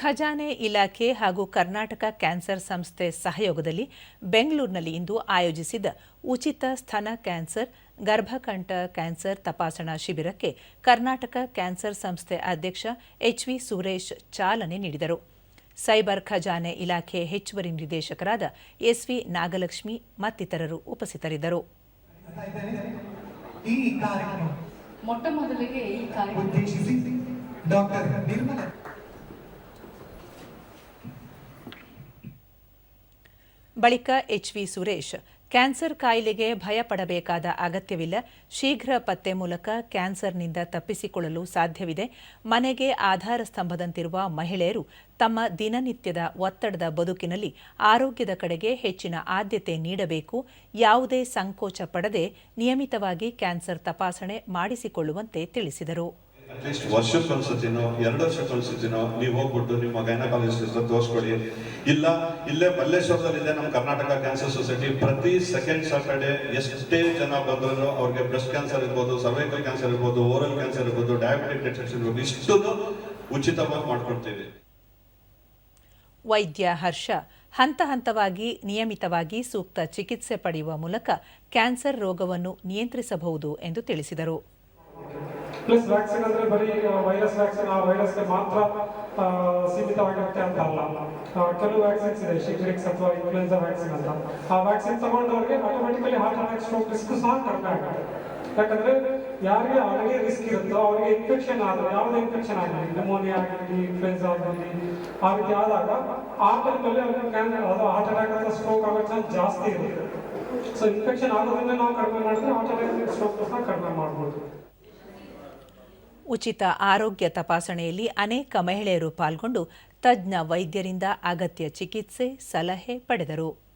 ಖಜಾನೆ ಇಲಾಖೆ ಹಾಗೂ ಕರ್ನಾಟಕ ಕ್ಯಾನ್ಸರ್ ಸಂಸ್ಥೆ ಸಹಯೋಗದಲ್ಲಿ ಬೆಂಗಳೂರಿನಲ್ಲಿ ಇಂದು ಆಯೋಜಿಸಿದ್ದ ಉಚಿತ ಸ್ತನ ಕ್ಯಾನ್ಸರ್ ಗರ್ಭಕಂಠ ಕ್ಯಾನ್ಸರ್ ತಪಾಸಣಾ ಶಿಬಿರಕ್ಕೆ ಕರ್ನಾಟಕ ಕ್ಯಾನ್ಸರ್ ಸಂಸ್ಥೆ ಅಧ್ಯಕ್ಷ ಎಚ್ ವಿ ಸುರೇಶ್ ಚಾಲನೆ ನೀಡಿದರು. ಸೈಬರ್ ಖಜಾನೆ ಇಲಾಖೆ ಹೆಚ್ಚುವರಿ ನಿರ್ದೇಶಕರಾದ ಎಸ್ ವಿ ನಾಗಲಕ್ಷ್ಮಿ ಮತ್ತಿತರರು ಉಪಸ್ಥಿತರಿದ್ದರು. ಮೊಟ್ಟ ಮೊದಲಿಗೆ ಈ ಕಾರ್ಯಕ್ರಮ ಬಳಿಕ ಎಚ್ವಿ ಸುರೇಶ್, ಕ್ಯಾನ್ಸರ್ ಕಾಯಿಲೆಗೆ ಭಯಪಡಬೇಕಾದ ಅಗತ್ಯವಿಲ್ಲ, ಶೀಘ್ರ ಪತ್ತೆ ಮೂಲಕ ಕ್ಯಾನ್ಸರ್ನಿಂದ ತಪ್ಪಿಸಿಕೊಳ್ಳಲು ಸಾಧ್ಯವಿದೆ. ಮನೆಗೆ ಆಧಾರ ಸ್ತಂಭದಂತಿರುವ ಮಹಿಳೆಯರು ತಮ್ಮ ದಿನನಿತ್ಯದ ಒತ್ತಡದ ಬದುಕಿನಲ್ಲಿ ಆರೋಗ್ಯದ ಕಡೆಗೆ ಹೆಚ್ಚಿನ ಆದ್ಯತೆ ನೀಡಬೇಕು. ಯಾವುದೇ ಸಂಕೋಚ ಪಡದೆ ನಿಯಮಿತವಾಗಿ ಕ್ಯಾನ್ಸರ್ ತಪಾಸಣೆ ಮಾಡಿಸಿಕೊಳ್ಳುವಂತೆ ತಿಳಿಸಿದರು. ಅಟ್ಲೀಸ್ಟ್ ವರ್ಷಕ್ಕೆ ಒಂದ್ಸತಿನೋ, ಎರಡು ವರ್ಷಕ್ಕೆ ಒಂದ್ಸತಿನೋ ನೀವು ಹೋಗ್ಬಿಟ್ಟು ನಿಮ್ಮ ಗೈನಕಾಲಜಿಸ್ಟ್ ತೋರಿಸ್ಕೊಳ್ಳಿ ಇಲ್ಲ, ಇಲ್ಲೇ ಮಲ್ಲೇಶ್ವರದಲ್ಲಿದೆ ನಮ್ಮ ಕರ್ನಾಟಕ ಕ್ಯಾನ್ಸರ್ ಸೊಸೈಟಿ ಪ್ರತಿ ಸೆಕೆಂಡ್ ಸಾಟರ್ಡೆ ಎಷ್ಟೇ ಜನ ಬಂದ್ರು ಅವ್ರಿಗೆ ಬ್ರೆಸ್ಟ್ ಕ್ಯಾನ್ಸರ್ ಇರ್ಬೋದು ಸರ್ವೈಕಲ್ ಕ್ಯಾನ್ಸರ್ ಇರ್ಬೋದು ಓರಲ್ ಕ್ಯಾನ್ಸರ್ ಇರ್ಬೋದು ಡಯಾಬಿಟಿಕ್ ಡಿಟೆಕ್ಷನ್ ಇರ್ಬೋದು, ಇಷ್ಟನ್ನು ಉಚಿತವಾಗಿ ಮಾಡ್ಕೊಡ್ತೀವಿ. ವೈದ್ಯ ಹರ್ಷ, ಹಂತ ಹಂತವಾಗಿ ನಿಯಮಿತವಾಗಿ ಸೂಕ್ತ ಚಿಕಿತ್ಸೆ ಪಡೆಯುವ ಮೂಲಕ ಕ್ಯಾನ್ಸರ್ ರೋಗವನ್ನು ನಿಯಂತ್ರಿಸಬಹುದು ಎಂದು ತಿಳಿಸಿದರು. ಪ್ಲಸ್ ವ್ಯಾಕ್ಸಿನ್ ಅಂದ್ರೆ ಬರೀ ವೈರಸ್ ವ್ಯಾಕ್ಸಿನ್ ಆ ವೈರಸ್ಗೆ ಮಾತ್ರ ಸೀಮಿತವಾಗಿರುತ್ತೆ ಅಂತ ಅಲ್ಲ. ಕೆಲವು ವ್ಯಾಕ್ಸಿನ್ಸ್ ಇದೆ ಶಿಗ್ರಿಕ್ಸ್ ಅಥವಾ ಇನ್ಫ್ಲೂಯೆನ್ಸಾ ವ್ಯಾಕ್ಸಿನ್ ಅಂತ. ಆ vaccine ತಗೊಂಡವ್ರಿಗೆ automatically heart attack stroke risk ಸಹ ಕಡಿಮೆ ಆಗುತ್ತೆ. ಯಾಕಂದ್ರೆ ಯಾರಿಗೆ ಆಲ್ರೆಡಿ ರಿಸ್ಕ್ ಇರುತ್ತೋ ಅವರಿಗೆ ಇನ್ಫೆಕ್ಷನ್ ಆದರೆ, ಯಾವುದೇ ಇನ್ಫೆಕ್ಷನ್ ಆಗಲಿ ನ್ಯೂಮೋನಿಯಾ ಆಗಲಿ ಇನ್ಫ್ಲೂಯೆನ್ಸಾ ಆಗಲಿ, ಆ ರೀತಿ ಆದಾಗ ಆ ಟೈಮಲ್ಲಿ ಅವ್ರಿಗೆ ಕ್ಯಾನ್ಸರ್ ಅದು ಹಾರ್ಟ್ ಅಟ್ಯಾಕ್ ಅಥವಾ ಸ್ಟ್ರೋಕ್ ಆಗೋ ಚಾನ್ಸ್ ಜಾಸ್ತಿ ಇರುತ್ತೆ. ಸೊ ಇನ್ಫೆಕ್ಷನ್ ಆಗೋದ್ರಿಂದ ನಾವು ಕಡಿಮೆ ಮಾಡಿದ್ರೆ ಹಾರ್ಟ್ ಅಟ್ಯಾಕ್ ಸ್ಟ್ರೋಕ್ ಸಹ ಕಡಿಮೆ ಮಾಡ್ಬೋದು. ಉಚಿತ ಆರೋಗ್ಯ ತಪಾಸಣೆಯಲ್ಲಿ ಅನೇಕ ಮಹಿಳೆಯರು ಪಾಲ್ಗೊಂಡು ತಜ್ಞ ವೈದ್ಯರಿಂದ ಅಗತ್ಯ ಚಿಕಿತ್ಸೆ ಸಲಹೆ ಪಡೆದರು.